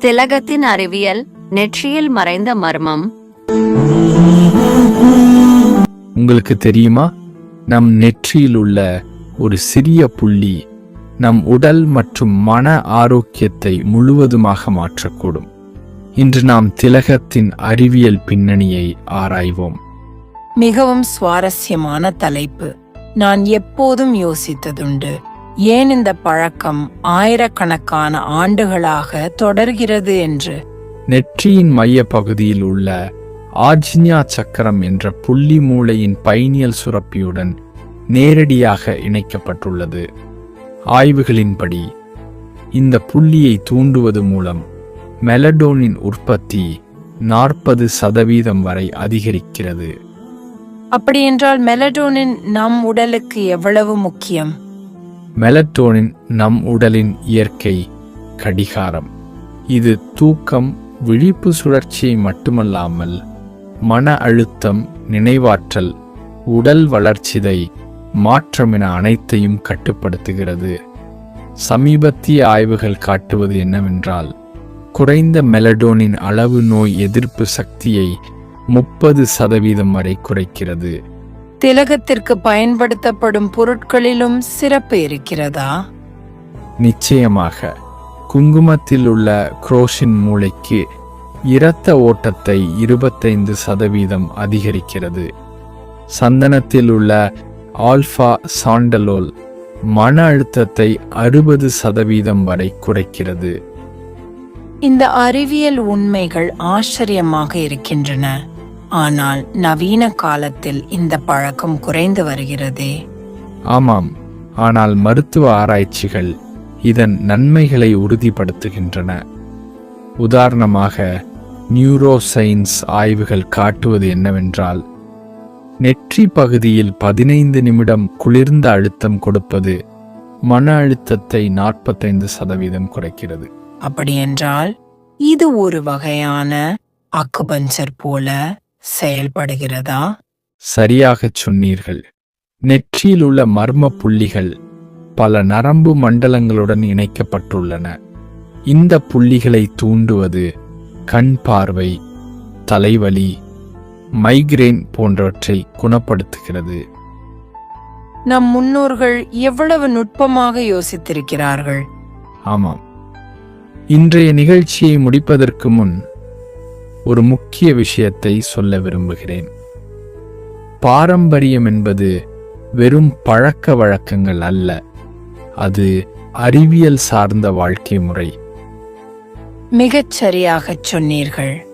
திலகத்தின் அறிவியல் நெற்றியில் மறைந்த மர்மம். உங்களுக்கு தெரியுமா? நம் நெற்றியில் உள்ள ஒரு சிறிய புள்ளி நம் உடல் மற்றும் மன ஆரோக்கியத்தை முழுவதுமாக மாற்றக்கூடும். இன்று நாம் திலகத்தின் அறிவியல் பின்னணியை ஆராய்வோம். மிகவும் சுவாரஸ்யமான தலைப்பு. நான் எப்போதும் யோசித்ததுண்டு. ஏன் இந்த பழக்கம் ஆயிரக்கணக்கான ஆண்டுகளாக தொடர்கிறது என்று? நெற்றியின் மைய பகுதியில் உள்ள ஆஜ்ஞா சக்கரம் என்ற புள்ளி மூளையின் பைனியல் சுரப்பியுடன் நேரடியாக இணைக்கப்பட்டுள்ளது. ஆய்வுகளின்படி இந்த புள்ளியை தூண்டுவது மூலம் மெலடோனின் உற்பத்தி நாற்பது சதவீதம் வரை அதிகரிக்கிறது. அப்படியென்றால் மெலடோனின் நம் உடலுக்கு எவ்வளவு முக்கியம்? மெலட்டோனின் நம் உடலின் இயற்கை கடிகாரம். இது தூக்கம் விழிப்பு சுழற்சியை மட்டுமல்லாமல் மன அழுத்தம் நினைவாற்றல் உடல் வளர்ச்சிதை மாற்றம் என அனைத்தையும் கட்டுப்படுத்துகிறது. சமீபத்திய ஆய்வுகள் காட்டுவது என்னவென்றால் குறைந்த மெலடோனின் அளவு நோய் எதிர்ப்பு சக்தியை முப்பது சதவீதம் வரை குறைக்கிறது. திலகத்திற்கு பயன்படுத்தப்படும் பொருட்களிலும் சிறப்பு இருக்கிறதா நிச்சயமாக. குங்குமத்தில் உள்ள குரோஷின் மூளைக்கு இரத்த ஓட்டத்தை இருபத்தைந்து சதவீதம் அதிகரிக்கிறது. சந்தனத்தில் உள்ள ஆல்ஃபா சாண்டலோல் மன அழுத்தத்தை அறுபது சதவீதம் வரை குறைக்கிறது. இந்த அறிவியல் உண்மைகள் ஆச்சரியமாக இருக்கின்றன. ஆனால் நவீன காலத்தில் இந்த பழக்கம் குறைந்து வருகிறதே. ஆமாம் ஆனால் மருத்துவ ஆராய்ச்சிகள் இதன் நன்மைகளை உறுதிப்படுத்துகின்றன. உதாரணமாக நியூரோசைன்ஸ் ஆய்வுகள் காட்டுவது என்னவென்றால் நெற்றி பகுதியில் பதினைந்து நிமிடம் குளிர்ந்த அழுத்தம் கொடுப்பது மன அழுத்தத்தை நாற்பத்தைந்து சதவீதம் குறைக்கிறது. அப்படியென்றால் இது ஒரு வகையான அக்குபஞ்சர் போல செயல்படுகிறதா? சரியாகச் சொன்னீர்கள். நெற்றியில் உள்ள மர்ம புள்ளிகள் பல நரம்பு மண்டலங்களுடன் இணைக்கப்பட்டுள்ளன. இந்த புள்ளிகளை தூண்டுவது கண் பார்வை தலைவலி மைக்ரேன் போன்றவற்றை குணப்படுத்துகிறது. நம் முன்னோர்கள் எவ்வளவு நுட்பமாக யோசித்திருக்கிறார்கள்? ஆமாம். இன்றைய நிகழ்ச்சியை முடிப்பதற்கு முன் ஒரு முக்கிய விஷயத்தை சொல்ல விரும்புகிறேன். பாரம்பரியம் என்பது வெறும் பழக்க வழக்கங்கள் அல்ல அது அறிவியல் சார்ந்த வாழ்க்கை முறை. மிகச் சரியாகச் சொன்னீர்கள்.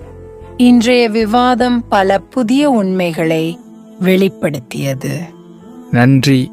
இன்றைய விவாதம் பல புதிய உண்மைகளை வெளிப்படுத்தியது. நன்றி.